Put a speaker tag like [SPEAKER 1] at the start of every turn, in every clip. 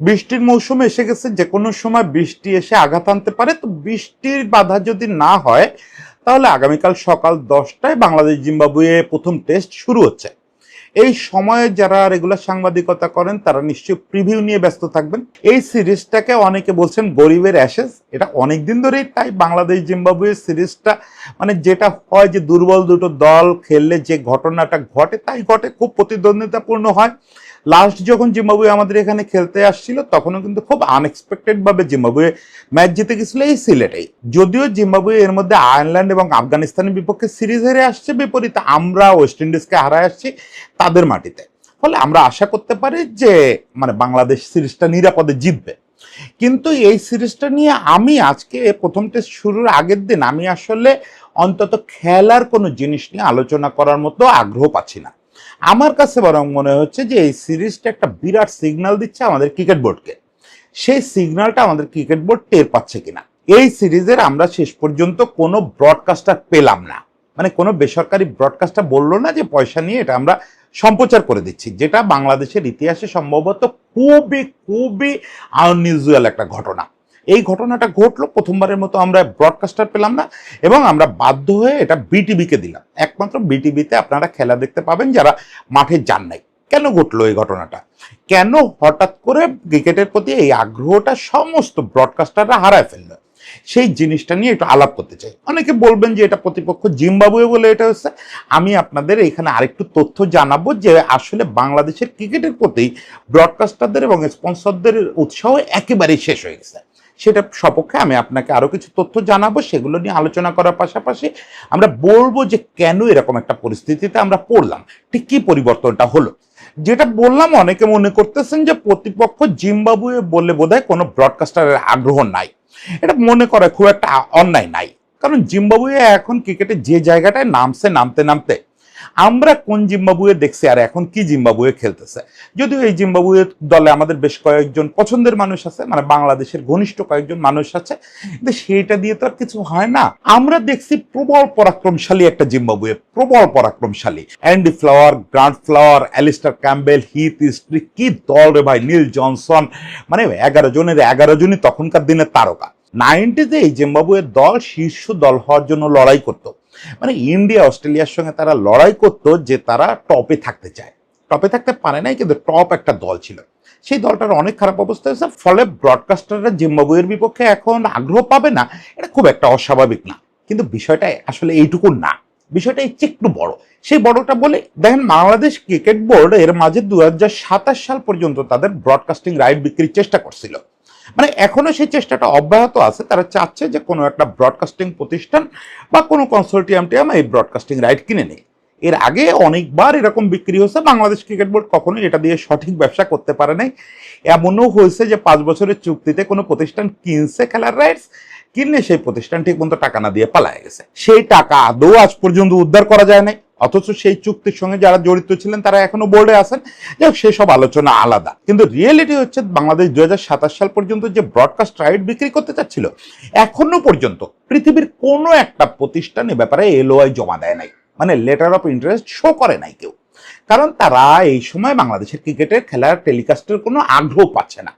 [SPEAKER 1] বৃষ্টির মৌসুম এসে গেছে যে কোনো সময় বৃষ্টি এসে আঘাত আনতে পারে। তো বৃষ্টির বাধা যদি না হয়, তাহলে আগামীকাল সকাল দশটায় বাংলাদেশ জিম্বাবুয়ে প্রথম টেস্ট শুরু হচ্ছে। এই সময়ে যারা রেগুলার সাংবাদিকতা করেন, তারা নিশ্চয়ই প্রিভিউ নিয়ে ব্যস্ত থাকবেন। এই সিরিজটাকে অনেকে বলছেন গরিবের অ্যাশেস এটা অনেক দিন ধরেই তাই বাংলাদেশ জিম্বাবুয়ে সিরিজটা মানে যেটা হয় যে দুর্বল দুটো দল খেললে যে ঘটনাটা ঘটে, তাই ঘটে। খুব প্রতিদ্বন্দ্বিতাপূর্ণ হয়। লাস্ট যখন জিম্বাবুয়ে আমাদের এখানে খেলতে আসছিল, তখনও কিন্তু খুব আনএক্সপেক্টেড ভাবে জিম্বাবুয়ে ম্যাচ জিতে গেছিল এই সিলেটেই। যদিও জিম্বাবুয়ে এর মধ্যে আয়ারল্যান্ড এবং আফগানিস্তানের বিপক্ষে সিরিজ হেরে আসছে, বিপরীতে আমরা ওয়েস্ট ইন্ডিজকে হারায় আসছি তাদের মাটিতে। ফলে আমরা আশা করতে পারি যে মানে বাংলাদেশ সিরিজটা নিরাপদে জিতবে। কিন্তু এই সিরিজটা নিয়ে আমি আজকে প্রথম টেস্ট শুরুর আগের দিন আমি আসলে অন্তত খেলার কোনো জিনিস নিয়ে আলোচনা করার মতো আগ্রহ পাচ্ছি না। আমার কাছে বরং মনে হচ্ছে যে এই সিরিজটা একটা বিরাট সিগন্যাল দিচ্ছে আমাদের ক্রিকেট বোর্ডকে সেই সিগন্যালটা আমাদের ক্রিকেট বোর্ড টের পাচ্ছে কিনা? এই সিরিজের আমরা শেষ পর্যন্ত কোনো ব্রডকাস্টার পেলাম না। মানে কোনো বেসরকারি ব্রডকাস্টার বলল না যে পয়সা নিয়ে এটা আমরা সম্প্রচার করে দিচ্ছি। যেটা বাংলাদেশের ইতিহাসে সম্ভবত খুবই খুবই আনইউজুয়াল একটা ঘটনা। এই ঘটনাটা ঘটলো, প্রথমবারের মতো আমরা ব্রডকাস্টার পেলাম না, এবং আমরা বাধ্য হয়ে এটা বিটিভিকে দিলাম। একমাত্র বিটিভিতে আপনারা খেলা দেখতে পাবেন যারা মাঠে যান নাই। কেন ঘটলো এই ঘটনাটা? কেন হঠাৎ করে ক্রিকেটের প্রতি এই আগ্রহটা সমস্ত ব্রডকাস্টাররা হারায় ফেলল? সেই জিনিসটা নিয়ে একটু আলাপ করতে চাই। অনেকে বলবেন যে এটা প্রতিপক্ষ জিম্বাবুয়ে বলে এটা হচ্ছে। আমি আপনাদের এখানে আরেকটু তথ্য জানাব যে আসলে বাংলাদেশের ক্রিকেটের প্রতি ব্রডকাস্টারদের এবং স্পন্সরদের উৎসাহ একেবারেই শেষ হয়ে গেছে। সেটা সপক্ষে আমি আপনাকে আরও কিছু তথ্য জানাব, সেগুলো নিয়ে আলোচনা করার পাশাপাশি আমরা বলব যে কেন এরকম একটা পরিস্থিতিতে আমরা পড়লাম, ঠিক কি পরিবর্তনটা হলো? যেটা বললাম, অনেকে মনে করতেছেন যে প্রতিপক্ষ জিম্বাবুয়ে বললে বোধহয় কোনো ব্রডকাস্টারের আগ্রহ নাই। এটা মনে করে খুব একটা অন্যায় নাই। কারণ জিম্বাবুয়ে এখন ক্রিকেটে যে জায়গাটায় নামছে, নামতে নামতে আমরা কোন জিম্বাবুয়ে দেখছি আর এখন কি জিম্বাবুয়ে খেলতেছে? যদিও এই জিম্বাবুয়ে দলে আমাদের বেশ কয়েকজন পছন্দের মানুষ আছে মানে বাংলাদেশের ঘনিষ্ঠ কয়েকজন মানুষ আছে, কিন্তু সেইটা দিয়ে তো আর কিছু হয় না। আমরা দেখছি প্রবল পরাক্রমশালী একটা জিম্বাবুয়ে, প্রবল পরাক্রমশালী। Andy Flower Grant Flower Alistair Campbell Heath Streak কি দল রে ভাই নীল জনসন মানে এগারো জনের, এগারো জনই তখনকার দিনের তারকা। নাইনটিতে এই জিম্বাবুয়ের দল শীর্ষ দল হওয়ার জন্য লড়াই করতো। মানে ইন্ডিয়া, অস্ট্রেলিয়ার সঙ্গে তারা লড়াই করতো যে তারা টপে থাকতে চায়। টপে থাকতে পারে নাই, কিন্তু টপ একটা দল ছিল। সেই দলটার অনেক খারাপ অবস্থা হয়েছে, ফলে ব্রডকাস্টাররা জিম্বাবুয়ের বিপক্ষে এখন আগ্রহ পাবে না, এটা খুব একটা অস্বাভাবিক না। কিন্তু বিষয়টা আসলে এইটুকু না। বিষয়টা হচ্ছে একটু বড়। সেই বড়টা বলে, দেখেন বাংলাদেশ ক্রিকেট বোর্ড এর মাঝে দু হাজার সাতাশ সাল পর্যন্ত তাদের ব্রডকাস্টিং রাইট বিক্রির চেষ্টা করছিল। মানে এখনও সেই চেষ্টাটা অব্যাহত আছে। তারা চাচ্ছে যে কোনো একটা ব্রডকাস্টিং প্রতিষ্ঠান বা কোনো কনসোর্টিয়াম টিয়াম এই ব্রডকাস্টিং রাইট কিনে নেই এর আগে অনেকবার এরকম বিক্রি হয়েছে, বাংলাদেশ ক্রিকেট বোর্ড কখনোই এটা দিয়ে সঠিক ব্যবসা করতে পারে নাই। এমনও হয়েছে যে পাঁচ বছরের চুক্তিতে কোনো প্রতিষ্ঠান কিনছে খেলার রাইটস কিনলে সেই প্রতিষ্ঠান ঠিক মতো টাকা না দিয়ে পালায় গেছে। সেই টাকা আদৌ আজ পর্যন্ত উদ্ধার করা যায় নাই। অথচ সেই চুক্তির সঙ্গে যারা জড়িত ছিলেন, তারা এখনও বোর্ডে আছেন। যাই হোক, সেসব আলোচনা আলাদা। কিন্তু রিয়েলিটি হচ্ছে বাংলাদেশ দু হাজার সাতাশ সাল পর্যন্ত যে ব্রডকাস্ট রাইট বিক্রি করতে চাচ্ছিল, এখনও পর্যন্ত পৃথিবীর কোনো একটা প্রতিষ্ঠান এ ব্যাপারে এলওআই জমা দেয় নাই। মানে লেটার অফ ইন্টারেস্ট শো করে নাই কেউ। কারণ তারা এই সময় বাংলাদেশের ক্রিকেটের খেলার টেলিকাস্টের কোনো আগ্রহ পাচ্ছে না।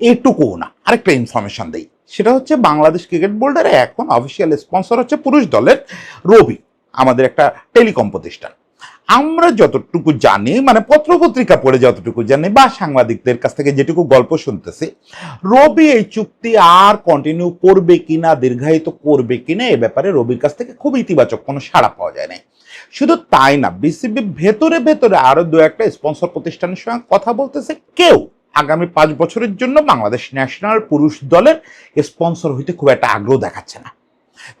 [SPEAKER 1] এটুকুও না। আরেকটা ইনফরমেশন দেই। সেটা হচ্ছে বাংলাদেশ ক্রিকেট বোর্ডের এখন অফিসিয়াল স্পন্সর হচ্ছে পুরুষ দলের রবি। আমাদের একটা টেলিকম প্রতিষ্ঠান। আমরা যতটুকু জানি মানে পত্রপত্রিকা পড়ে যতটুকু জানি বা সাংবাদিকদের কাছ থেকে যেটুকু গল্প শুনতেছি, রবি এই চুক্তি আর কন্টিনিউ করবে কিনা, দীর্ঘায়িত করবে কিনা, এ ব্যাপারে রবির কাছ থেকে খুব ইতিবাচক কোনো সাড়া পাওয়া যায় না শুধু তাই না, বিসিবি ভেতরে ভেতরে আরও দু একটা স্পন্সর প্রতিষ্ঠানের সঙ্গে কথা বলতেছে। কেউ আগামী পাঁচ বছরের জন্য বাংলাদেশ ন্যাশনাল পুরুষ দলের স্পন্সর হইতে খুব একটা আগ্রহ দেখাচ্ছে না।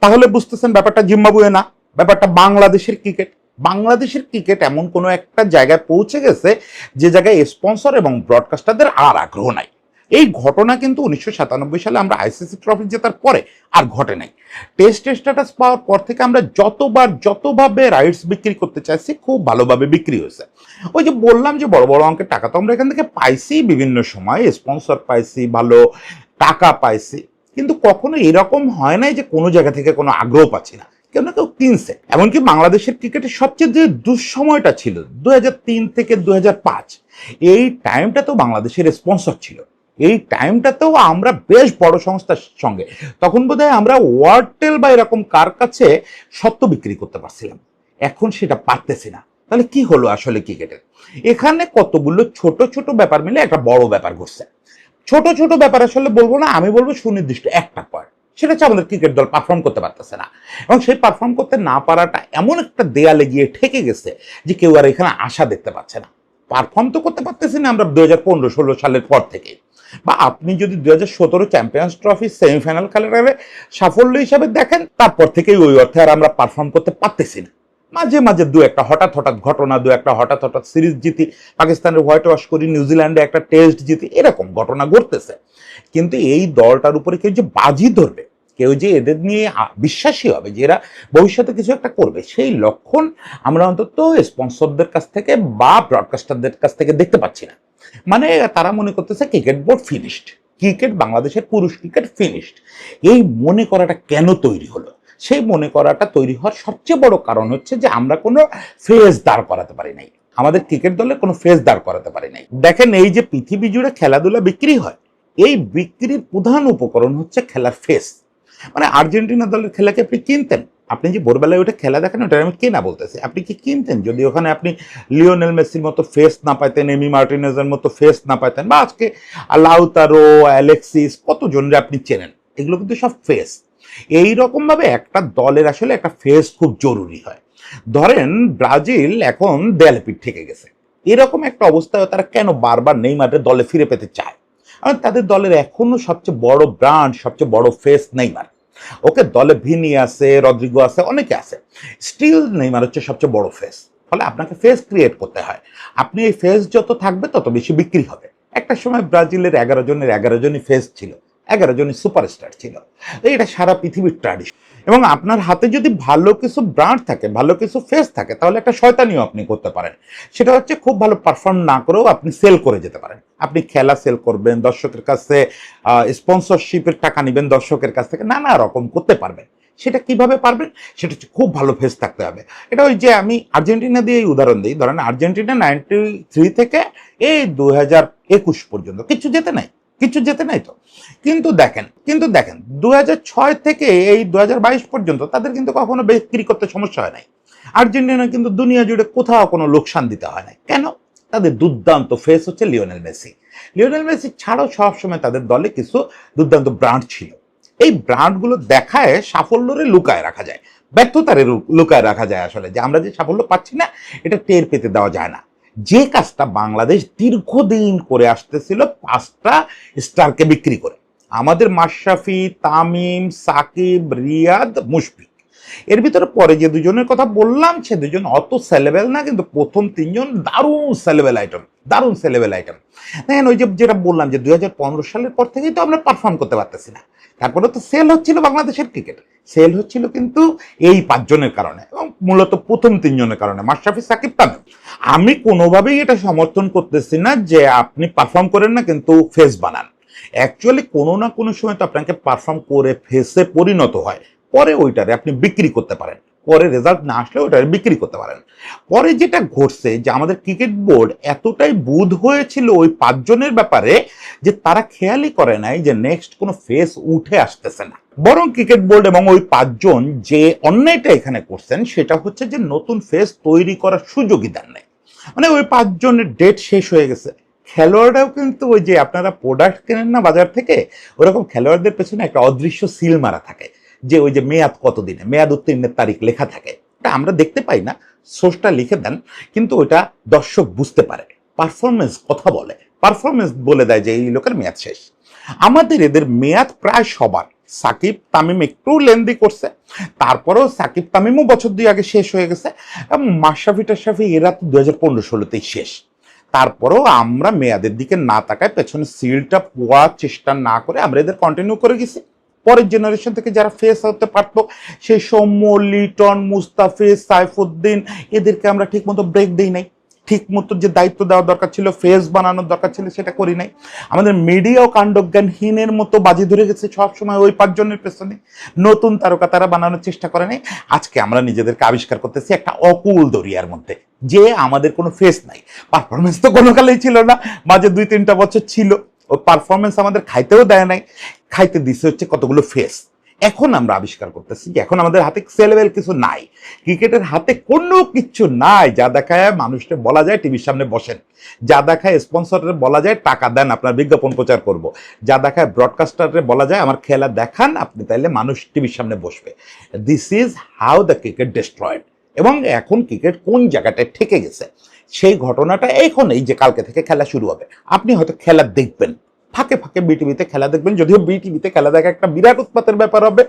[SPEAKER 1] তাহলে বুঝতেছেন ব্যাপারটা জিম্বাবুয়ে না। ব্যাপারটা বাংলাদেশের ক্রিকেট বাংলাদেশের ক্রিকেট এমন কোনো একটা জায়গায় পৌঁছে গেছে যে জায়গায় স্পন্সর এবং ব্রডকাস্টারদের আর আগ্রহ নাই। এই ঘটনা কিন্তু উনিশশো সাতানব্বই সালে আমরা আইসিসি ট্রফি জেতার পরে আর ঘটে নাই। টেস্ট স্ট্যাটাস পাওয়ার পর থেকে আমরা যতবার যতভাবে রাইটস বিক্রি করতে চাইছি, খুব ভালোভাবে বিক্রি হয়েছে। ওই যে বললাম যে বড় বড় অঙ্কের টাকা তো আমরা এখান থেকে পাইছি বিভিন্ন সময় স্পন্সর পাইছি, ভালো টাকা পাইছি। কিন্তু কখনো এরকম হয় নাই যে কোনো জায়গা থেকে কোনো আগ্রহ পাচ্ছি না। কেউ না কেউ কিনছে? এমনকি বাংলাদেশের ক্রিকেটের সবচেয়ে যে দুঃসময়টা ছিল দুই হাজার তিন থেকে দু হাজার পাঁচ, এই টাইমটা তো বাংলাদেশের স্পন্সর ছিল। এই টাইমটাতেও আমরা বেশ বড় সংস্থার সঙ্গে। তখন বোধহয় আমরা ওয়ারটেল বা এরকম কার কাছে সত্য বিক্রি করতে পারছিলাম। এখন সেটা পারতেছি না। তাহলে কি হলো আসলে ক্রিকেটের এখানে কতগুলো ছোট ছোট ব্যাপার মিলে একটা বড় ব্যাপার ঘটছে। ছোট ছোট ব্যাপার আসলে বলব না, আমি বলব সুনির্দিষ্ট একটা পয়েন্ট সেটা হচ্ছে আমাদের ক্রিকেট দল পারফর্ম করতে পারতেছে না। এবং সেই পারফর্ম করতে না পারাটা এমন একটা দেয়ালে গিয়ে ঠেকে গেছে যে কেউ আর এখানে আশা দেখতে পাচ্ছে না। পারফর্ম তো করতে পারতেছি না আমরা দু হাজার পনেরো, ষোলো সালের পর থেকে। বা আপনি যদি দু হাজার সতেরো চ্যাম্পিয়ন্স ট্রফি সেমিফাইনাল খেলাটারে সাফল্য হিসাবে দেখেন, তারপর থেকেই ওই অর্থে আর আমরা পারফর্ম করতে পারতেছি না। মাঝে মাঝে দু একটা হঠাৎ হঠাৎ ঘটনা, দু একটা হঠাৎ হঠাৎ সিরিজ জিতি, পাকিস্তানের হোয়াইট ওয়াশ করি, নিউজিল্যান্ডে একটা টেস্ট জিতি, এরকম ঘটনা ঘটতেছে। কিন্তু এই দলটার উপরে কেউ যে বাজি ধরবে, কেউ যে এদের নিয়ে বিশ্বাসী হবে যে এরা ভবিষ্যতে কিছু একটা করবে, সেই লক্ষণ আমরা অন্তত স্পন্সরদের কাছ থেকে বা ব্রডকাস্টারদের কাছ থেকে দেখতে পাচ্ছি না। মানে তারা মনে করতেছে ক্রিকেট বোর্ড ফিনিশড ক্রিকেট বাংলাদেশের পুরুষ ক্রিকেট ফিনিশড এই মনে করাটা কেন তৈরি হলো? সেই মনে করাটা তৈরি হওয়ার সবচেয়ে বড় কারণ হচ্ছে যে আমরা কোনো ফেজ দাঁড় করাতে পারি নাই। আমাদের ক্রিকেট দলে কোনো ফেজ দাঁড় করাতে পারি নাই। দেখেন এই যে পৃথিবী জুড়ে খেলাধুলা বিক্রি হয় এই বিক্রির প্রধান উপকরণ হচ্ছে খেলার ফেস মানে আর্জেন্টিনা দলের খেলাকে আপনি কিনতেন, আপনি যে ভোরবেলায় ওটা খেলা দেখেন ওটা আমি কেনা বলতেছি। আপনি কি কিনতেন? যদি ওখানে আপনি লিওনেল মেসির মতো ফেস না পাইতেন, এমি মার্টিনেজের মতো ফেস না পাইতেন, বা আজকে লাউতারো, অ্যালেক্সিস, কতজনরে আপনি চেনেন? এগুলো কিন্তু সব ফেস এই রকম ভাবে একটা দলের আসলে একটা ফেস খুব জরুরি হয়। ধরেন ব্রাজিল এখন দেয়ালে পিঠ থেকে গেছে। এরকম একটা অবস্থায় তারা কেন বারবার নেইমারের দলে ফিরে পেতে চায়? কারণ তাদের দলের এখনও সবচেয়ে বড় ব্র্যান্ড সবচেয়ে বড় ফেস নেইমার। ওকে দলে ভিনি আছে, রদ্রিগো আছে, অনেকে আছে। স্টিল নেইমার হচ্ছে সবচেয়ে বড় ফেস ফলে আপনাকে ফেস ক্রিয়েট করতে হয়। আপনি এই ফেস যত থাকবে তত বেশি বিক্রি হবে। একটা সময় ব্রাজিলের এগারো জনের এগারো জনই ফেস ছিল। এগারো জনই সুপারস্টার ছিল। এটা সারা পৃথিবীর ট্র্যাডিশন এবং আপনার হাতে যদি ভালো কিছু ব্র্যান্ড থাকে, ভালো কিছু ফেস থাকে, তাহলে একটা শয়তানিও আপনি করতে পারেন। সেটা হচ্ছে খুব ভালো পারফর্ম না করেও আপনি সেল করে যেতে পারেন। আপনি খেলা সেল করবেন, দর্শকের কাছে স্পন্সরশিপের টাকা নেবেন দর্শকের কাছ থেকে, নানা রকম করতে পারবেন। সেটা কীভাবে পারবেন? সেটা হচ্ছে খুব ভালো ফেস থাকতে হবে। এটা ওই যে আমি আর্জেন্টিনা দিয়েই উদাহরণ দিই। ধরেন আর্জেন্টিনা নাইনটি থ্রি থেকে এই দু হাজার একুশ পর্যন্ত, কিছু যেতে নাই। কিছু যেতে নাই তো। কিন্তু দেখেন কিন্তু দেখেন দু হাজার ছয় থেকে এই দু পর্যন্ত তাদের কিন্তু কখনো বিক্রি করতে সমস্যা হয় নাই। আর্জেন্টিনা কিন্তু দুনিয়া জুড়ে কোথাও কোনো লোকসান দিতে হয় নাই। কেন? তাদের দুর্দান্ত ফেস হচ্ছে লিওনেল মেসি। লিওনেল মেসি ছাড়াও সবসময় তাদের দলে কিছু দুর্দান্ত ব্রান্ড ছিল। এই ব্র্যান্ডগুলো দেখায় সাফল্যরে লুকায় রাখা যায়। ব্যর্থতারে লুকায় রাখা যায় আসলে। যে আমরা যে সাফল্য পাচ্ছি না, এটা টের পেতে দেওয়া যায় না। যে কাজটা বাংলাদেশ দীর্ঘদিন করে আসতেছিল, পাঁচটা স্টারকে বিক্রি করে। আমাদের মাশরাফি, তামিম, সাকিব, রিয়াদ, মুশফিক। এর ভিতরে পরে যে দুজনের কথা বললাম, সে দুজন অত সেলেবেল না, কিন্তু প্রথম তিনজন দারুণ সেলেবেল আইটেম দারুণ সেলেবেল আইটেম দেখেন, ওই যে যেটা বললাম যে দুই হাজার পনেরো সালের পর থেকেই তো আমরা পারফর্ম করতে পারতেছি না। তারপরে তো সেল হচ্ছিল বাংলাদেশের ক্রিকেট সেল হচ্ছিল কিন্তু এই পাঁচজনের কারণে এবং মূলত প্রথম তিনজনের কারণে। মাশরাফি সাকিব তামিম আমি কোনোভাবেই এটা সমর্থন করতেছি না যে আপনি পারফর্ম করেন না কিন্তু ফেস বানান। অ্যাকচুয়ালি কোনো না কোনো সময় তো আপনাকে পারফর্ম করে ফেসে পরিণত হয়। পরে ওইটারে আপনি বিক্রি করতে পারেন। পরে রেজাল্ট না আসলে ওইটারে বিক্রি করতে পারেন। পরে যেটা ঘটছে যে আমাদের ক্রিকেট বোর্ড এতটাই বুধ হয়েছিল ওই পাঁচজনের ব্যাপারে যে তারা খেয়ালই করে নাই যে নেক্সট কোনো ফেস উঠে আসতেছে না। বরং ক্রিকেট বোর্ড এবং ওই পাঁচজন যে অন্যায়টা এখানে করছেন, সেটা হচ্ছে যে নতুন ফেস তৈরি করার সুযোগই দেন নাই। মানে ওই পাঁচজনের ডেট শেষ হয়ে গেছে। খেলোয়াড়রাও কিন্তু ওই যে আপনারা প্রোডাক্ট কেনেন না বাজার থেকে, ওরকম খেলোয়াড়দের পেছনে একটা অদৃশ্য সিল মারা থাকে। যে ওই যে মেয়াদ কতদিনে, মেয়াদ উত্তীর্ণের তারিখ লেখা থাকে। এটা আমরা দেখতে পাই না সোর্সটা লিখে দেন, কিন্তু ওটা দর্শক বুঝতে পারে। পারফরমেন্স কথা বলে। পারফরমেন্স বলে দেয় যে এই লোকের মেয়াদ শেষ। আমাদের এদের মেয়াদ প্রায় সবার। সাকিব তামিম একটু লেন্দি করছে। তারপরেও সাকিব তামিমও বছর দুই আগে শেষ হয়ে গেছে। এবং মাশরাফি টাশরাফি এরা তো দু হাজার পনেরো ষোলোতেই শেষ। তারপরেও আমরা মেয়াদের দিকে না তাকায় পেছনে সিলটা পোয়ার চেষ্টা না করে আমরা এদের কন্টিনিউ করে গেছি। পরের জেনারেশন থেকে যারা ফেস হতে পারতো, সেই সৌম্য, লিটন, মুস্তাফিজ, সাইফুদ্দিন, এদেরকে আমরা ঠিকমতো ব্রেক দিই নাই। ঠিক মতো যে দায়িত্ব দেওয়া দরকার ছিল, ফেস বানানোর দরকার ছিল, সেটা করি নাই। আমাদের মিডিয়াও কাণ্ডজ্ঞানহীনের মতো বাজি ধরে গেছে সবসময় ওই পাঁচজনের পেছনে। নতুন তারকা তারা বানানোর চেষ্টা করে নাই। আজকে আমরা নিজেদেরকে আবিষ্কার করতেছি একটা অকুল দরিয়ার মধ্যে, যে আমাদের কোনো ফেস নাই। পারফরমেন্স তো কোনো কালেই ছিল না। মাঝে দুই তিনটা বছর ছিল। ওই পারফরমেন্স আমাদের খাইতেও দেয় নাই। খাইতে দিছে হচ্ছে কতগুলো ফেস এখন আমরা আবিষ্কার করতেছি যে এখন আমাদের হাতে সেলেবেল কিছু নাই। ক্রিকেটের হাতে কোনো কিছু নাই। যা দেখায় মানুষকে বলা যায় টিভির সামনে বসেন। যা দেখায় স্পন্সরের বলা যায় টাকা দেন, আপনার বিজ্ঞাপন প্রচার করব। যা দেখায় ব্রডকাস্টারে বলা যায় আমার খেলা দেখান, আপনি তাইলে মানুষ টিভির সামনে বসবে। This is how the cricket destroyed এবং এখন ক্রিকেট কোন জায়গাটায় ঠেকে গেছে? সেই ঘটনাটা এখন এই যে কালকে থেকে খেলা শুরু হবে। আপনি হয়তো খেলা দেখবেন। ফাঁকে ফাঁকে বিটিভিতে খেলা দেখবেন। যদিও বিটিভিতে খেলা দেখা একটা বিরাট উৎপাতের ব্যাপার হবে।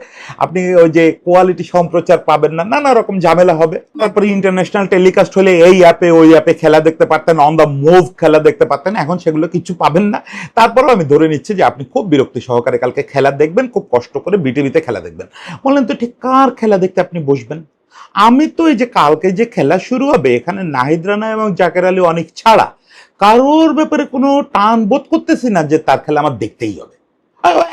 [SPEAKER 1] আপনি ওই যে কোয়ালিটি সম্প্রচার পাবেন না, নানা রকম ঝামেলা হবে। তারপরে ইন্টারন্যাশনাল টেলিকাস্ট হলে এই অ্যাপে ওই অ্যাপে খেলা দেখতে পারতেন অন দ্য মুভ খেলা দেখতে পারতেন। এখন সেগুলো কিছু পাবেন না। তারপরেও আমি ধরে নিচ্ছি যে আপনি খুব বিরক্তি সহকারে কালকে খেলা দেখবেন, খুব কষ্ট করে বিটিভিতে খেলা দেখবেন। বললেন তো ঠিক কার খেলা দেখতে আপনি বসবেন? আমি তো এই যে কালকে যে খেলা শুরু হবে, এখানে নাহিদ রানা এবং জাকের আলী অনেক ছাড়া কারোর ব্যাপারে কোনো টান বোধ করতেছি না যে তার খেলা আমার দেখতেই হবে।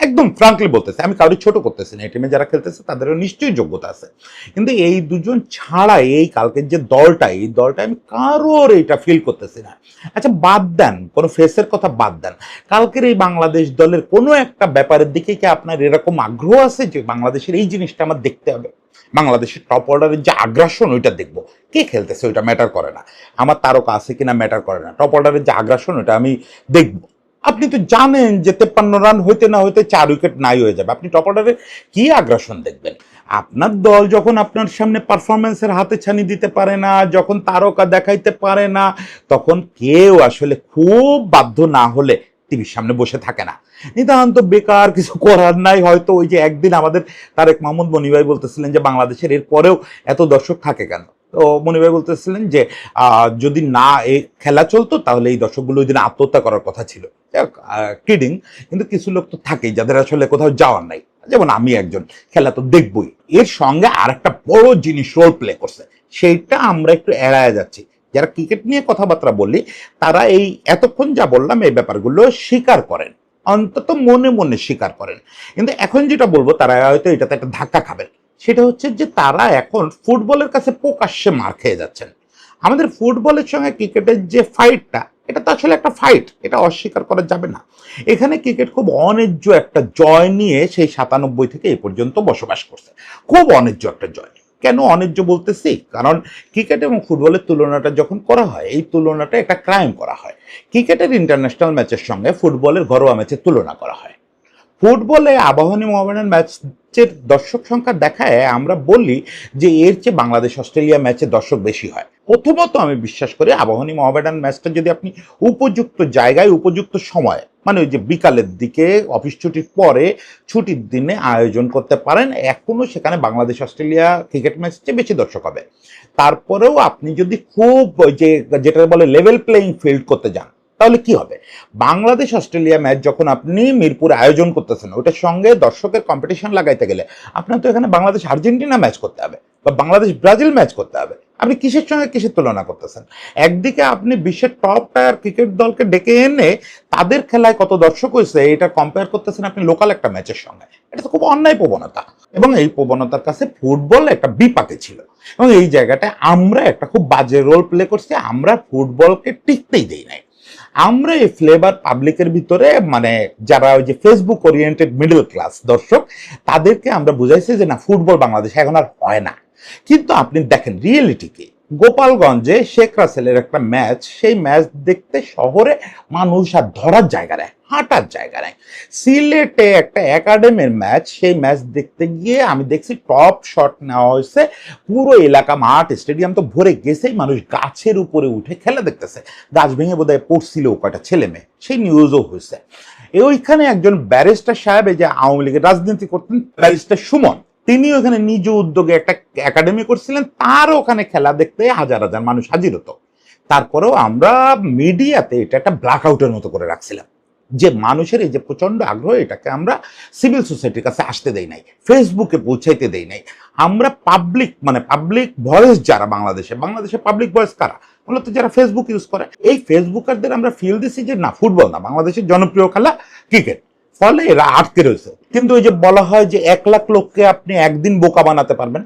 [SPEAKER 1] একদম ফ্রাঙ্কলি বলতেছে, আমি কারোর ছোট করতেছি না। এই টিমে যারা খেলতেছে, তাদেরও নিশ্চয়ই যোগ্যতা আছে। কিন্তু এই দুজন ছাড়া এই কালকের যে দলটা এই দলটা আমি কারোর এইটা ফিল করতেছি না। আচ্ছা বাদ দেন, কোনো ফেসের কথা বাদ দেন। কালকের এই বাংলাদেশ দলের কোনো একটা ব্যাপারের দিকে কি আপনার এরকম আগ্রহ আছে যে বাংলাদেশের এই জিনিসটা আমার দেখতে হবে? বাংলাদেশের টপ অর্ডারের যে আগ্রাসন, ওইটা দেখব। কে খেলতেছে, ওইটা ম্যাটার করে না। আমার তারকা আছে কিনা ম্যাটার করে না। টপ অর্ডারের যে আগ্রাসন, ওইটা আমি দেখব। আপনি তো জানেন যে তেপ্পান্ন রান হইতে না হইতে চার উইকেট নাই হয়ে যাবে। আপনি টপ অর্ডারে কি আগ্রাসন দেখবেন? আপনার দল যখন আপনার সামনে পারফরমেন্সের হাতে ছানি দিতে পারে না, যখন তারকা দেখাইতে পারে না, তখন কেউ আসলে খুব বাধ্য না হলে টিভির সামনে বসে থাকে না। নিতান্ত বেকার কিছু করার নাই। হয়তো ওই যে একদিন আমাদের তারেক মাহমুদ মনিভাই বলতেছিলেন যে, বাংলাদেশের এর পরেও এত দর্শক থাকে কেন? তো মনিভাই বলতেছিলেন যে যদি না এই খেলা চলতো, তাহলে এই দর্শকগুলো ওই দিন আত্মহত্যা করার কথা ছিল। কিডিং কিন্তু কিছু লোক তো থাকেই, যাদের আসলে কোথাও যাওয়ার নাই। যেমন আমি একজন, খেলা তো দেখবই। এর সঙ্গে আর একটা বড় জিনিস রোল প্লে করছে, সেইটা আমরা একটু এড়ায় যাচ্ছি। যারা ক্রিকেট নিয়ে কথাবার্তা বললি তারা এই এতক্ষণ যা বললাম, এই ব্যাপারগুলো স্বীকার করেন। অন্তত মনে মনে স্বীকার করেন। কিন্তু এখন যেটা বলব, তারা হয়তো এটাতে একটা ধাক্কা খাবেন। সেটা হচ্ছে যে তারা এখন ফুটবলের কাছে প্রকাশ্যে মার খেয়ে যাচ্ছেন। আমাদের ফুটবলের সঙ্গে ক্রিকেটের যে ফাইটটা এটা তো আসলে একটা ফাইট এটা অস্বীকার করা যাবে না। এখানে ক্রিকেট খুব অন্যায্য একটা জয় নিয়ে সেই সাতানব্বই থেকে এ পর্যন্ত বসবাস করছে। খুব অন্যায্য একটা জয়। কেন অন্যায্য বলতেছি কারণ ক্রিকেট এবং ফুটবলের তুলনাটা যখন করা হয়, এই তুলনাটা একটা ক্রাইম করা হয়। ক্রিকেটের ইন্টারন্যাশনাল ম্যাচের সঙ্গে ফুটবলের ঘরোয়া ম্যাচের তুলনা করা হয়। ফুটবলে আবাহনী মোহামেডান ম্যাচের দর্শক সংখ্যা দেখায়, আমরা বলি যে এর চেয়ে বাংলাদেশ অস্ট্রেলিয়া ম্যাচে দর্শক বেশি হয়। প্রথমত আমি বিশ্বাস করি আবাহনী মোহামেডান ম্যাচটা যদি আপনি উপযুক্ত জায়গায়, উপযুক্ত সময় মানে ওই যে বিকালের দিকে, অফিস ছুটির পরে, ছুটির দিনে আয়োজন করতে পারেন, এখনও সেখানে বাংলাদেশ অস্ট্রেলিয়া ক্রিকেট ম্যাচের চেয়ে বেশি দর্শক হবে। তারপরেও আপনি যদি খুব যে যেটা বলে লেভেল প্লেইং ফিল্ড করতে যান, তাহলে কি হবে? বাংলাদেশ অস্ট্রেলিয়া ম্যাচ যখন আপনি মিরপুর আয়োজন করতেছেন, ওটার সঙ্গে দর্শকের কম্পিটিশন লাগাইতে গেলে আপনার তো এখানে বাংলাদেশ আর্জেন্টিনা ম্যাচ করতে হবে, বা বাংলাদেশ ব্রাজিল ম্যাচ করতে হবে। আপনি কিসের সঙ্গে কিসের তুলনা করতেছেন? একদিকে আপনি বিশ্বের টপ টায়ার ক্রিকেট দলকে ডেকে এনে তাদের খেলায় কত দর্শক হয়েছে, এটা কম্পেয়ার করতেছেন আপনি লোকাল একটা ম্যাচের সঙ্গে। এটা তো খুব অন্যায় প্রবণতা। এবং এই প্রবণতার কাছে ফুটবল একটা বিপাকে ছিল। এবং এই জায়গাটায় আমরা একটা খুব বাজে রোল প্লে করছি, আমরা ফুটবলকে টিকতেই দেই নাই। আমরা এই ফ্লেভার পাবলিকের ভিতরে মানে যারা ওই যে ফেসবুক ওরিয়েন্টেড মিডল ক্লাস দর্শক, তাদেরকে আমরা বুঝাইছি যে না, ফুটবল বাংলাদেশে এখন আর হয় না। কিন্তু আপনি দেখেন রিয়েলিটি কি। গোপালগঞ্জে শেখ রাসেলের একটা ম্যাচ সেই ম্যাচ দেখতে শহরে মানুষ আর ধরার জায়গা নেয় হাঁটার জায়গা নেয় সিলেটে একটা একাডেমির ম্যাচ সেই ম্যাচ দেখতে গিয়ে আমি দেখছি টপ শট নেওয়া হয়েছে। পুরো এলাকা মাঠ স্টেডিয়াম তো ভরে গেছেই, মানুষ গাছের উপরে উঠে খেলা দেখতেছে। গাছ ভেঙে বোধহয় পড়ছিল কয়টা ছেলে মেয়ে, সেই নিউজও হয়েছে। ওইখানে একজন ব্যারিস্টার সাহেব যে আওয়ামী লীগের রাজনীতি করতেন ব্যারিস্টার সুমন। তিনি ওখানে নিজ উদ্যোগে একটা একাডেমি করছিলেন। তার ওখানে খেলা দেখতে হাজার হাজার মানুষ হাজির হতো। তারপরেও আমরা মিডিয়াতে এটা একটা ব্ল্যাক আউটের মতো করে রাখছিলাম। যে মানুষের এই যে প্রচণ্ড আগ্রহ, এটাকে আমরা সিভিল সোসাইটির কাছে আসতে দেই নাই ফেসবুকে পৌঁছাইতে দেই নাই। আমরা পাবলিক মানে পাবলিক ভয়েস যারা বাংলাদেশে বাংলাদেশে পাবলিক ভয়েস কারা? মূলত যারা ফেসবুক ইউজ করে। এই ফেসবুকারদের আমরা ফিল দিছি যে না ফুটবল না, বাংলাদেশের জনপ্রিয় খেলা ক্রিকেট ফলে এরা আটকে রয়েছে। কিন্তু ওই যে বলা হয় যে এক লাখ লোককে আপনি একদিন বোকা বানাতে পারবেন,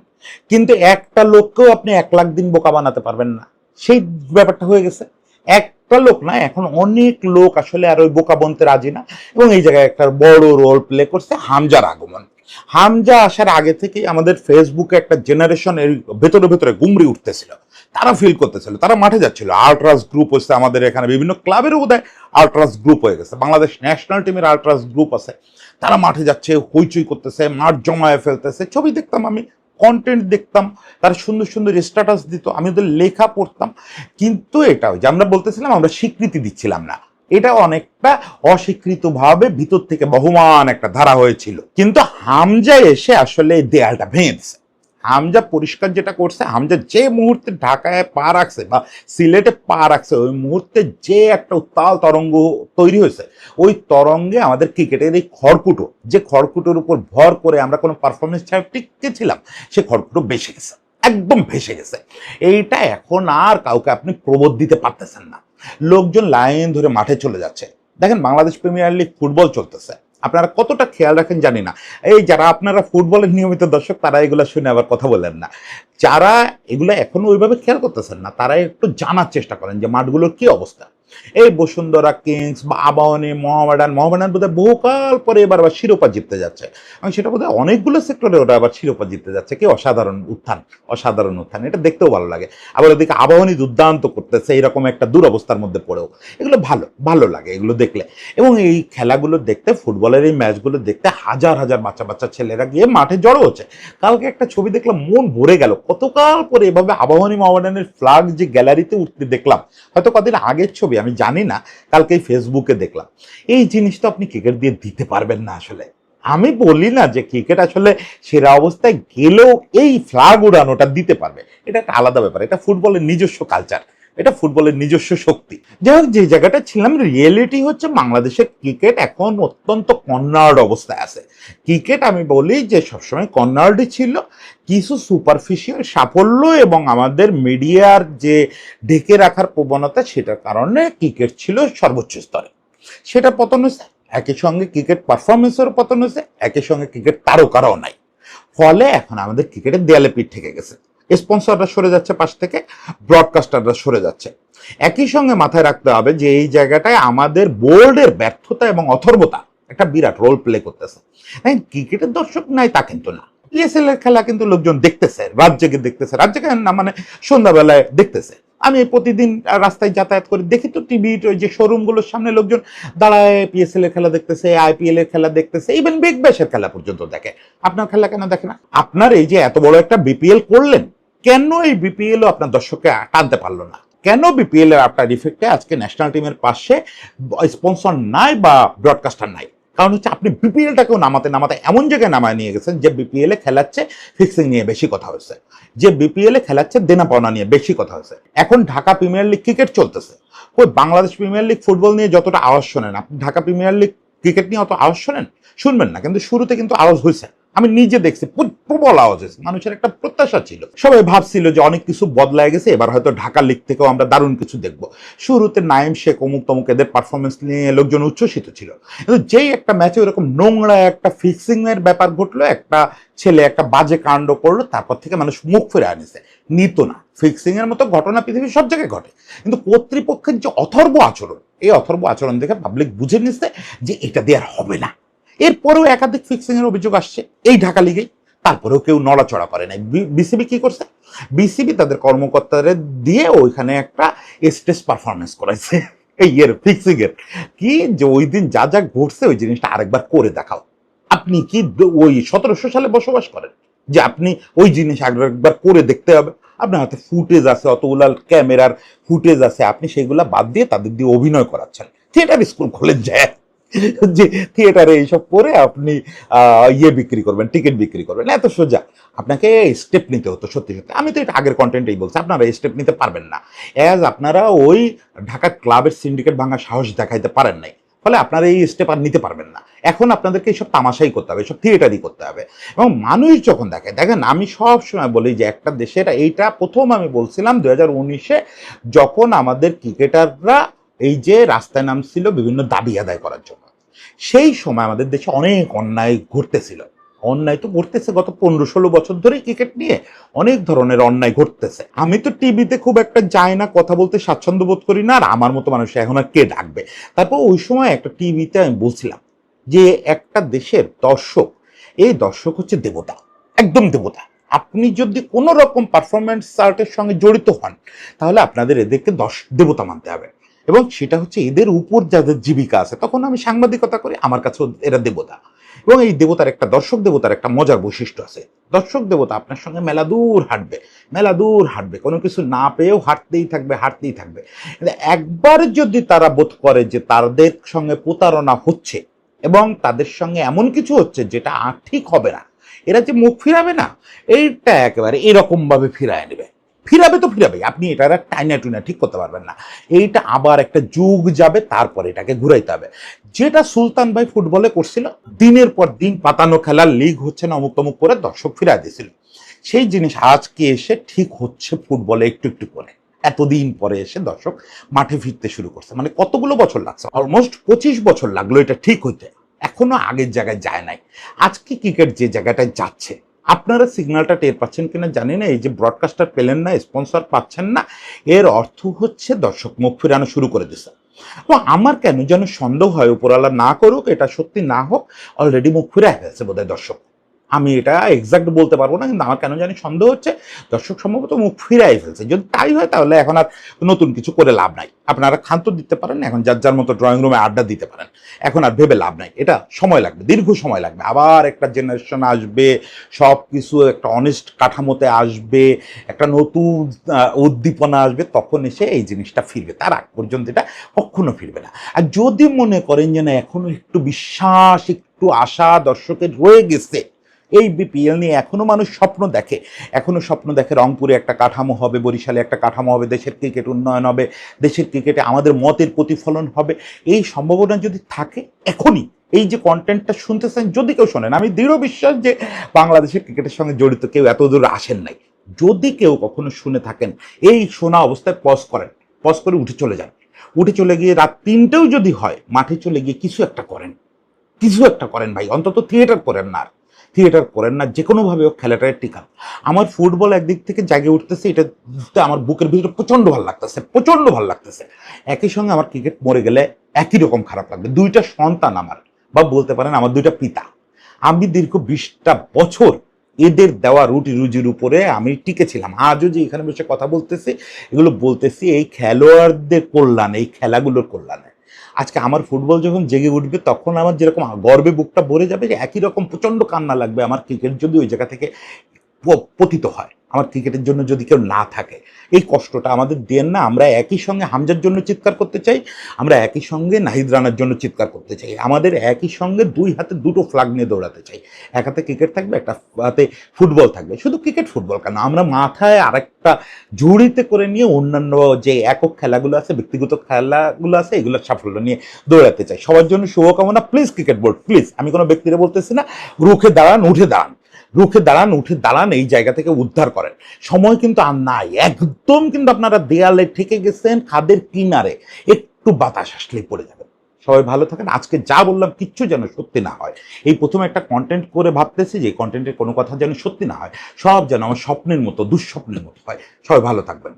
[SPEAKER 1] কিন্তু একটা লোককেও আপনি এক লাখ দিন বোকা বানাতে পারবেন না। সেই ব্যাপারটা হয়ে গেছে। একটা লোক না, এখন অনেক লোক আসলে আর ওই বোকা বনতে রাজি না। এবং এই জায়গায় একটা বড় রোল প্লে করছে হামজার আগমন। হামজা আসার আগে থেকেই আমাদের ফেসবুকে একটা জেনারেশন এর ভেতরে ভেতরে গুমড়ি উঠতেছিল। তারা ফিল করতেছিল, তারা মাঠে যাচ্ছিল। আল্ট্রাস গ্রুপ হচ্ছে আমাদের এখানে, বিভিন্ন ক্লাবেরও বোধহয় আল্ট্রাস গ্রুপ হয়ে গেছে। বাংলাদেশ ন্যাশনাল টিমের আল্ট্রাস গ্রুপ আছে। তারা মাঠে যাচ্ছে, হইচই করতেছে, মাঠ জমায়ে ফেলতেছে। ছবি দেখতাম আমি কন্টেন্ট দেখতাম। তারা সুন্দর সুন্দর স্ট্যাটাস দিত। আমি ওদের লেখা পড়তাম। কিন্তু এটা যে আমরা বলতেছিলাম, আমরা স্বীকৃতি দিচ্ছিলাম না। এটা অনেকটা অস্বীকৃতভাবে ভিতর থেকে বহমান একটা ধারা হয়েছিল। কিন্তু হামজা এসে আসলে দেয়ালটা ভেঙে দিছে হামজা পরিষ্কার যেটা করছে, হামজা যে মুহূর্তে ঢাকায় পা রাখছে বা সিলেটে পা রাখছে, ওই মুহূর্তে যে একটা উত্তাল তরঙ্গ তৈরি হয়েছে, ওই তরঙ্গে আমাদের ক্রিকেটের এই খড়কুটো, যে খড়কুটোর উপর ভর করে আমরা কোনো পারফরমেন্স ছাড়া টিকে ছিলাম সে খড়কুটো বেসে গেছে, একদম ভেসে গেছে। এইটা এখন আর কাউকে আপনি প্রবোধ দিতে পারতেছেন না। লোকজন লাইন ধরে মাঠে চলে যাচ্ছে। দেখেন বাংলাদেশ প্রিমিয়ার লিগ ফুটবল চলতেছে। আপনারা কতটা খেয়াল রাখেন জানি না। এই যারা আপনারা ফুটবলের নিয়মিত দর্শক, তারা এগুলো শুনে আবার কথা বলেন না। যারা এগুলো এখনও ওইভাবে খেয়াল করতেছেন না, তারা একটু জানার চেষ্টা করেন যে মাঠগুলোর কি অবস্থা। এই বসুন্ধরা কিংস বা আবাহনী মোহামেডান মোহামেডান বোধহয় বহুকাল পরে এবার আবার শিরোপা জিততে যাচ্ছে। এবং সেটা বোধহয় অনেকগুলো সেক্টরে ওরা আবার শিরোপা জিততে যাচ্ছে। কি অসাধারণ উত্থান অসাধারণ উত্থান, এটা দেখতেও ভালো লাগে। আবার ওদিকে আবাহনী দুর্দান্ত করতেছে এইরকম একটা দুরবস্থার মধ্যে পড়েও। এগুলো ভালো ভালো লাগে এগুলো দেখলে। এবং এই খেলাগুলো দেখতে, ফুটবলের এই ম্যাচগুলো দেখতে হাজার হাজার বাচ্চা বাচ্চা ছেলেরা গিয়ে মাঠে জড়ো হচ্ছে। কালকে একটা ছবি দেখলাম, মন ভরে গেল। কতকাল পরে এভাবে আবাহনী মোহামেডানের ফ্লাগ যে গ্যালারিতে উঠতে দেখলাম, হয়তো কদিন আগের ছবি আমি জানি না কালকে ফেসবুকে দেখলাম। এই জিনিসটা আপনি ক্রিকেট দিয়ে দিতে পারবেন না আসলে। আমি বলি না যে ক্রিকেট আসলে সেরা অবস্থায় গেলেও এই ফ্লাগ উড়ানোটা দিতে পারবে। এটা একটা আলাদা ব্যাপার, এটা ফুটবলের নিজস্ব কালচার এটা ফুটবলের নিজস্ব শক্তি। যাই হোক, যে জায়গাটা ছিলাম রিয়েলিটি হচ্ছে বাংলাদেশের ক্রিকেট এখন অত্যন্ত কর্নার্ড অবস্থায় আছে। ক্রিকেট আমি বলি যে সবসময় কর্নার্ডই ছিল, কিছু সুপারফিশিয়াল সাফল্য এবং আমাদের মিডিয়ার যে ঢেকে রাখার প্রবণতা, সেটার কারণে ক্রিকেট ছিল সর্বোচ্চ স্তরে। সেটা পতন হয়েছে, একই সঙ্গে ক্রিকেট পারফরমেন্সের পতন হয়েছে, একই সঙ্গে ক্রিকেট তারকারাও নাই। ফলে এখন আমাদের ক্রিকেটের দেয়ালে পিঠ থেকে গেছে। স্পন্সররা সরে যাচ্ছে পাশ থেকে ব্রডকাস্টাররা সরে যাচ্ছে। একই সঙ্গে মাথায় রাখতে হবে যে এই জায়গাটায় আমাদের বোর্ডের ব্যর্থতা এবং অথর্বতা একটা বিরাট রোল প্লে করতেছে। ক্রিকেটের দর্শক নাই তা কিন্তু না। ইএসএল এর খেলা কিন্তু লোকজন দেখতেছে রাত জেগে দেখতেছে। রাত জেগে না মানে সন্ধ্যাবেলায় দেখতেছে। আমি প্রতিদিন রাস্তায় যাতায়াত করে, দেখি তো টিভির ওই যে শোরুমগুলোর সামনে লোকজন দাঁড়ায় পিএসএল এর খেলা দেখতেছে আইপিএল এর খেলা দেখতেছে ইভেন বিগ ব্যাশের খেলা পর্যন্ত দেখে। আপনার খেলা কেন দেখে না? আপনার এই যে এত বড় একটা বিপিএল করলেন কেন এই বিপিএল আপনার দর্শককে টানতে পারল না? কেন বিপিএল এর আপনার ইফেক্টে আজকে ন্যাশনাল টিমের পাশে স্পন্সর নাই বা ব্রডকাস্টার নাই? কারণ হচ্ছে আপনি বিপিএলটাকেও নামাতে নামাতে এমন জায়গায় নামায় নিয়ে গেছেন যে বিপিএল এ খেলাচ্ছে ফিক্সিং নিয়ে বেশি কথা হয়েছে। যে বিপিএল এ খেলাচ্ছে দেনা পাওনা নিয়ে বেশি কথা হয়েছে। এখন ঢাকা প্রিমিয়ার লিগ ক্রিকেট চলতেছে। ওই বাংলাদেশ প্রিমিয়ার লিগ ফুটবল নিয়ে যতটা আওয়াজ শোনেন, আপনি ঢাকা প্রিমিয়ার লিগ ক্রিকেট নিয়ে অত আওয়াজ শোনেন? শুনবেন না, কিন্তু শুরুতে কিন্তু আওয়াজ হয়েছে আমি নিজে দেখছি প্রবল আওয়াজ হয়েছে, মানুষের একটা প্রত্যাশা ছিল। সবাই ভাবছিল যে অনেক কিছু বদলায় গেছে, এবার হয়তো ঢাকা লিগ থেকেও আমরা দারুণ কিছু দেখব। শুরুতে নাইম শেখ, অমুক তমুক এদের পারফরমেন্স নিয়ে লোকজন উচ্ছ্বসিত ছিল। কিন্তু যেই একটা ম্যাচে ওরকম নোংরা একটা ফিক্সিং এর ব্যাপার ঘটলো, একটা ছেলে একটা বাজে কাণ্ড করল, তারপর থেকে মানুষ মুখ ফিরে আনিছে। নিত না। ফিক্সিং এর মতো ঘটনা পৃথিবীর সব জায়গায় ঘটে। কিন্তু কর্তৃপক্ষের যে অথর্ব আচরণ, এই অথর্ব আচরণ দেখে পাবলিক বুঝে নিচ্ছে যে এটা দেওয়ার হবে না। এরপরেও একাধিক ফিক্সিং এর অভিযোগ আসছে এই ঢাকা লিগে তারপরেও কেউ নড়াচড়া করে নাই। বিসিবি কি করছে? বিসিবি তাদের কর্মকর্তাদের দিয়ে ওইখানে একটা স্টেজ পারফরমেন্স করাইছে। এই এর ফিক্সিং এর কি যে ওই দিন যা যা ঘটছে, ওই জিনিসটা আরেকবার করে দেখাও। আপনি কি ওই সতেরোশো সালে বসবাস করেন? যে আপনি ওই জিনিস আরেকবার করে দেখতে হবে। আপনার হাতে ফুটেজ আছে অতগুলা ক্যামেরার ফুটেজ আছে। আপনি সেগুলা বাদ দিয়ে তাদের দিয়ে অভিনয় করাচ্ছেন। থিয়েটার স্কুল খোলেন যায়। যে থিয়েটারে এইসব করে আপনি ইয়ে বিক্রি করবেন টিকিট বিক্রি করবেন, এত সোজা। আপনাকে স্টেপ নিতে হতো, সত্যি সত্যি। আমি তো এটা আগের কন্টেন্টেই বলছি, আপনারা স্টেপ নিতে পারবেন না। অ্যাজ আপনারা ওই ঢাকা ক্লাবের সিন্ডিকেট ভাঙা সাহস দেখাইতে পারেন নাই। ফলে আপনারা এই স্টেপ আর নিতে পারবেন না। এখন আপনাদেরকে এইসব তামাশাই করতে হবে সব থিয়েটারই করতে হবে। এবং মানুষ যখন দেখে, দেখেন, আমি সব সময় বলি যে একটা দেশের এইটা প্রথম আমি বলছিলাম দু হাজার উনিশে, যখন আমাদের ক্রিকেটাররা এই যে রাস্তায় নামছিল বিভিন্ন দাবি আদায় করার জন্য। সেই সময় আমাদের দেশে অনেক অন্যায় ঘটতেছিল। অন্যায় তো ঘটতেছে গত পনেরো ষোলো বছর ধরে ক্রিকেট নিয়ে। অনেক ধরনের অন্যায় ঘটতেছে। আমি তো টিভিতে খুব একটা যাই না, কথা বলতে স্বাচ্ছন্দ্য বোধ করি না, আর আমার মতো মানুষ এখন আর কে ডাকবে? তারপর ওই সময় একটা টিভিতে আমি বলছিলাম যে একটা দেশের দর্শক, এই দর্শক হচ্ছে দেবতা, একদম দেবতা। আপনি যদি কোনো রকম পারফরমেন্স আর্টের সঙ্গে জড়িত হন, তাহলে আপনাদের এদেরকে দশ দেবতা মানতে হবে। এবং সেটা হচ্ছে এদের উপর যাদের জীবিকা আছে, তখন আমি সাংবাদিকতা করি আমার কাছে এরা দেবতা। এবং এই দেবতার একটা দর্শক দেবতার একটা মজার বৈশিষ্ট্য আছে। দর্শক দেবতা আপনার সঙ্গে মেলা দূর হাঁটবে, মেলা দূর হাঁটবে, কোনো কিছু না পেয়েও হাঁটতেই থাকবে হাঁটতেই থাকবে। একবার যদি তারা বোধ করে যে তাদের সঙ্গে প্রতারণা হচ্ছে এবং তাদের সঙ্গে এমন কিছু হচ্ছে যেটা ঠিক হবে না, এরা যে মুখ ফিরাবে না, এইটা একেবারে এরকম ভাবে ফিরায় নেবে। ফিরাবে তো ফিরাবে আপনি এটা আর টাইনা টুইনা ঠিক করতে পারবেন না। এইটা আবার একটা যুগ যাবে, তারপরে এটাকে ঘুরাইতে হবে। যেটা সুলতান ভাই ফুটবলে করছিল, দিনের পর দিন পাতানো খেলা লিগ হচ্ছে না, অমুক তমুক করে দর্শক ফিরাই দিয়েছিল। সেই জিনিস আজকে এসে ঠিক হচ্ছে ফুটবলে একটু একটু করে। এতদিন পরে এসে দর্শক মাঠে ফিরতে শুরু করছে। মানে কতগুলো বছর লাগছে? অলমোস্ট পঁচিশ বছর লাগল এটা ঠিক হইতে। এখনও আগের জায়গায় যায় নাই। আজকে ক্রিকেট যে জায়গাটায় যাচ্ছে আপনারা সিগন্যালটা টের পাচ্ছেন কিনা জানি না, এই যে ব্রডকাস্টার পেলেন না স্পন্সর পাচ্ছেন না, এর অর্থ হচ্ছে দর্শক মুখ ফিরানো শুরু করে দিছে এবং আমার কেন যেন সন্দেহ হয়, উপরওয়ালা না করুক, এটা সত্যি না হোক অলরেডি মুখ ফিরে গেছে বোধহয় দর্শক। আমি এটা এক্সাক্ট বলতে পারব না, কিন্তু আমার কেন জানি সন্দেহ হচ্ছে। দর্শক সম্ভবত মুখ ফিরাই ফেলছে। যদি তাই হয়, তাহলে এখন আর নতুন কিছু করে লাভ নাই। আপনারা ক্ষান্ত দিতে পারেন, এখন যার যার মতো ড্রয়িং রুমে আড্ডা দিতে পারেন। এখন আর ভেবে লাভ নাই। এটা সময় লাগবে, দীর্ঘ সময় লাগবে। আবার একটা জেনারেশন আসবে সব কিছু একটা অনেস্ট কাঠামোতে আসবে, একটা নতুন উদ্দীপনা আসবে, তখন এসে এই জিনিসটা ফিরবে। তার আগ পর্যন্ত এটা কখনো ফিরবে না। আর যদি মনে করেন যে না, এখনও একটু বিশ্বাস, একটু আশা দর্শকের রয়ে গেছে এই বিপিএল নিয়ে এখনও মানুষ স্বপ্ন দেখে। এখনও স্বপ্ন দেখে রংপুরে একটা কাঠামো হবে, বরিশালে একটা কাঠামো হবে, দেশের ক্রিকেট উন্নয়ন হবে, দেশের ক্রিকেটে আমাদের মতের প্রতিফলন হবে। এই সম্ভাবনা যদি থাকে, এখনই এই যে কন্টেন্টটা শুনতেছেন, যদি কেউ শোনেন, আমি দৃঢ় বিশ্বাস যে বাংলাদেশের ক্রিকেটের সঙ্গে জড়িত কেউ এত দূর আসেন নাই। যদি কেউ কখনো শুনে থাকেন, এই শোনা অবস্থায় পজ করেন পজ করে উঠে চলে যান। উঠে চলে গিয়ে রাত তিনটেও যদি হয়, মাঠে চলে গিয়ে কিছু একটা করেন। কিছু একটা করেন ভাই, অন্তত থিয়েটার করেন না আর। থিয়েটার করেন না যে কোনোভাবে হোক খেলাটায় টিকান আমার ফুটবল একদিক থেকে জাগে উঠতেছে, এটা আমার বুকের ভিতরে প্রচণ্ড ভালো লাগতেছে, প্রচণ্ড ভালো লাগতেছে। একই সঙ্গে আমার ক্রিকেট মরে গেলে একই রকম খারাপ লাগবে। দুইটা সন্তান আমার, বা বলতে পারেন আমার দুইটা পিতা। আমি দীর্ঘ বিশটা বছর এদের দেওয়া রুটি রুজির উপরে আমি টিকেছিলাম। আজও যে এখানে বসে কথা বলতেছি, এগুলো বলতেছি এই খেলোয়াড়দের কল্যাণে, এই খেলাগুলোর কল্যাণে। আজকে আমার ফুটবল যখন জেগে উঠবে, তখন আমার যেরকম গর্বে বুকটা ভরে যাবে যে একই রকম প্রচণ্ড কান্না লাগবে আমার ক্রিকেট যদি ওই জায়গা থেকে পতিত হয়। আমার ক্রিকেটের জন্য যদি কেউ না থাকে। এই কষ্টটা আমাদের দেন না, আমরা একই সঙ্গে হামজার জন্য চিৎকার করতে চাই, আমরা একই সঙ্গে নাহিদ রানার জন্য চিৎকার করতে চাই, আমাদের একই সঙ্গে দুই হাতে দুটো ফ্ল্যাগ নিয়ে দৌড়াতে চাই। এক হাতে ক্রিকেট থাকবে, একটা হাতে ফুটবল থাকবে। শুধু ক্রিকেট ফুটবল কেন, আমরা মাথায় আরেকটা ঝুড়িতে করে নিয়ে অন্যান্য যে একক খেলাগুলো আছে, ব্যক্তিগত খেলাগুলো আছে, এগুলোর সাফল্য নিয়ে দৌড়াতে চাই। সবার জন্য শুভকামনা। প্লিজ ক্রিকেট বোর্ড প্লিজ আমি কোনো ব্যক্তিরা বলতেছি না, রুখে দাঁড়ান, উঠে দাঁড়ান। রুখে দাঁড়ান, উঠে দাঁড়ান, এই জায়গা থেকে উদ্ধার করেন। সময় কিন্তু আর নাই। একদম কিন্তু আপনারা দেয়ালে ঠেকে গেছেন খাদের কিনারে। একটু বাতাস আসলেই পড়ে যাবেন সবাই ভালো থাকেন। আজকে যা বললাম কিচ্ছু যেন সত্যি না হয়। এই প্রথমে একটা কন্টেন্ট করে ভাবতেছি যে কন্টেন্টের কোনো কথা যেন সত্যি না হয়। সব যেন আমার স্বপ্নের মতো, দুঃস্বপ্নের মতো হয়। সবাই ভালো থাকবেন।